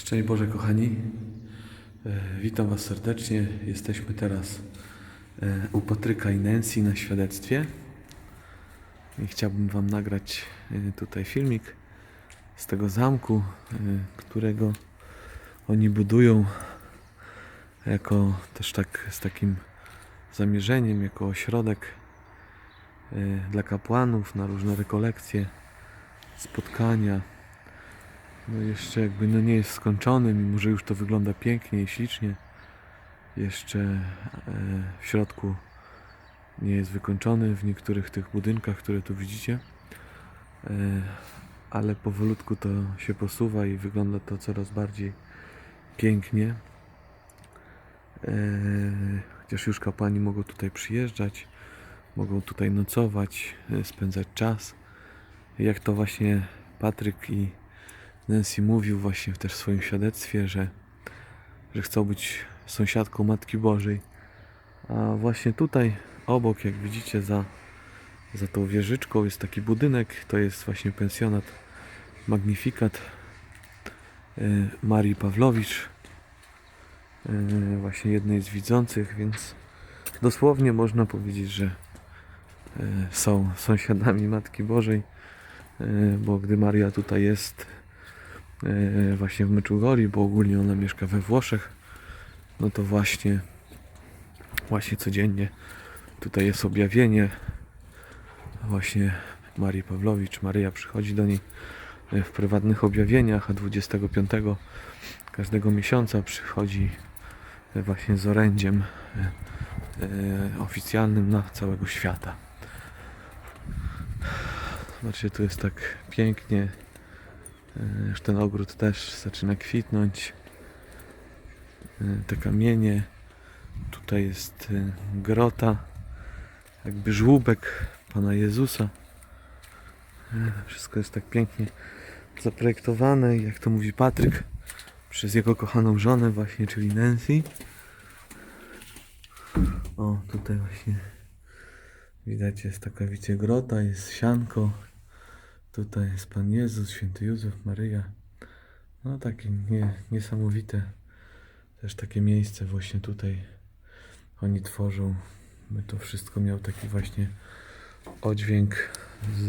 Szczęść Boże, kochani. E, Witam Was serdecznie. Jesteśmy teraz e, u Patryka i Nancy na świadectwie. I chciałbym Wam nagrać e, tutaj filmik z tego zamku, którego oni budują jako też tak z takim zamierzeniem, jako ośrodek dla kapłanów na różne rekolekcje, spotkania. No jeszcze jakby no nie jest skończony, mimo że już to wygląda pięknie i ślicznie. Jeszcze e, w środku nie jest wykończony w niektórych tych budynkach, które tu widzicie. E, ale powolutku to się posuwa i wygląda to coraz bardziej pięknie. E, chociaż już kapłani mogą tutaj przyjeżdżać, mogą tutaj nocować, spędzać czas. Jak to właśnie Patryk i Nancy mówił właśnie też w swoim świadectwie, że, że chcą być sąsiadką Matki Bożej. A właśnie tutaj obok, jak widzicie, za, za tą wieżyczką jest taki budynek. To jest właśnie pensjonat Magnifikat e, Marii Pawlowicz, e, właśnie jednej z widzących, więc dosłownie można powiedzieć, że e, są sąsiadami Matki Bożej, bo gdy Maria tutaj jest właśnie w Meczugorji, bo ogólnie ona mieszka we Włoszech, no to właśnie właśnie codziennie tutaj jest objawienie właśnie Marii Pawlowicz. Maryja przychodzi do niej e, w prywatnych objawieniach, a 25 każdego miesiąca przychodzi e, właśnie z orędziem e, e, oficjalnym na całego świata. Zobaczcie, tu jest tak pięknie. Już ten ogród też zaczyna kwitnąć. E, Te kamienie. Tutaj jest e, grota. Jakby żłóbek Pana Jezusa. E, Wszystko jest tak pięknie zaprojektowane. Jak to mówi Patryk, przez jego kochaną żonę właśnie, czyli Nancy. O, tutaj właśnie widać jest taka, wiecie, grota, jest sianko. Tutaj jest Pan Jezus, Święty Józef, Maryja. No takie nie, niesamowite też takie miejsce właśnie tutaj oni tworzą. By to wszystko miał taki właśnie oddźwięk,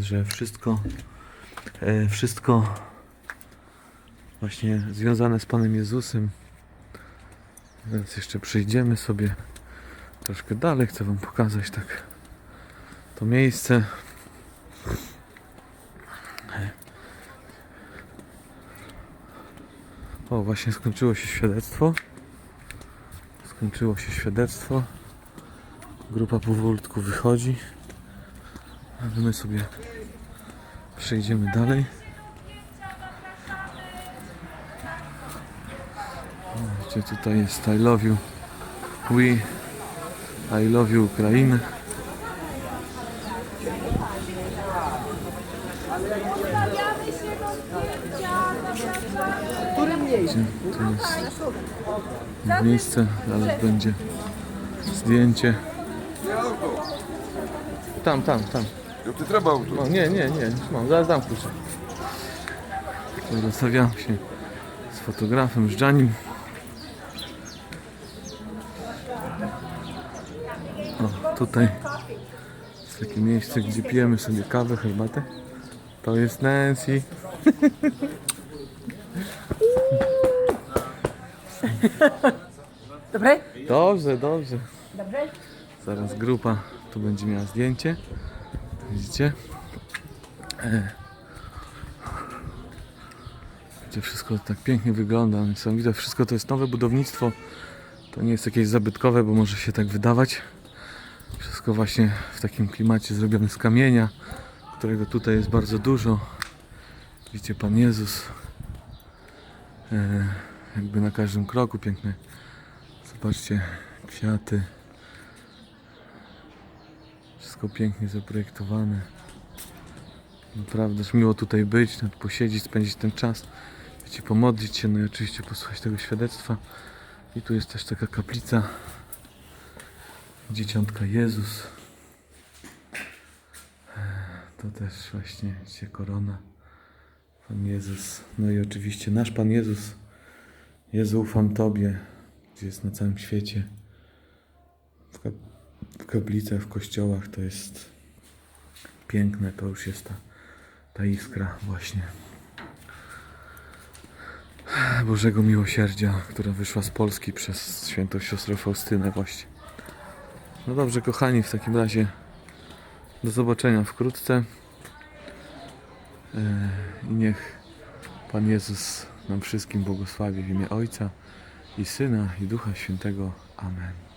że wszystko e, wszystko właśnie związane z Panem Jezusem. Więc jeszcze przejdziemy sobie troszkę dalej. Chcę Wam pokazać tak to miejsce. O, właśnie skończyło się świadectwo. Skończyło się świadectwo. Grupa powolutku wychodzi. A my sobie przejdziemy dalej. Gdzie tutaj jest I love you. We I love you Ukrainę. Gdzie to jest miejsce, zaraz będzie zdjęcie. Tam, tam, tam. Jel ti treba auto? No nie, nie, nie, już mam, zaraz dam klucze. Zostawiam się z fotografem Żdżanim. O, tutaj jest takie miejsce, gdzie pijemy sobie kawę, herbatę. To jest Nancy. Dobre? Dobrze, dobrze. Dobre? Zaraz grupa tu będzie miała zdjęcie. Widzicie? E. Gdzie wszystko tak pięknie wygląda. Niesamowite. Wszystko to jest nowe budownictwo. To nie jest jakieś zabytkowe, bo może się tak wydawać. Wszystko właśnie w takim klimacie zrobione z kamienia, którego tutaj jest bardzo dużo. Widzicie Pan Jezus. E, jakby na każdym kroku piękne. Zobaczcie kwiaty. Wszystko pięknie zaprojektowane. Naprawdę miło tutaj być, posiedzieć, spędzić ten czas. Wiecie, pomodlić się, no i oczywiście posłuchać tego świadectwa. I tu jest też taka kaplica. Dzieciątka Jezus. To też właśnie, widzicie, korona. Pan Jezus. No i oczywiście nasz Pan Jezus Jezu, ufam Tobie, gdzie jest na całym świecie. W, ka- w kaplicach, w kościołach to jest piękne, to już jest ta, ta iskra właśnie Bożego Miłosierdzia, która wyszła z Polski przez świętą siostrę Faustynę właśnie. No dobrze, kochani, w takim razie do zobaczenia wkrótce. E, I niech Pan Jezus nam wszystkim błogosławi w imię Ojca i Syna i Ducha Świętego. Amen.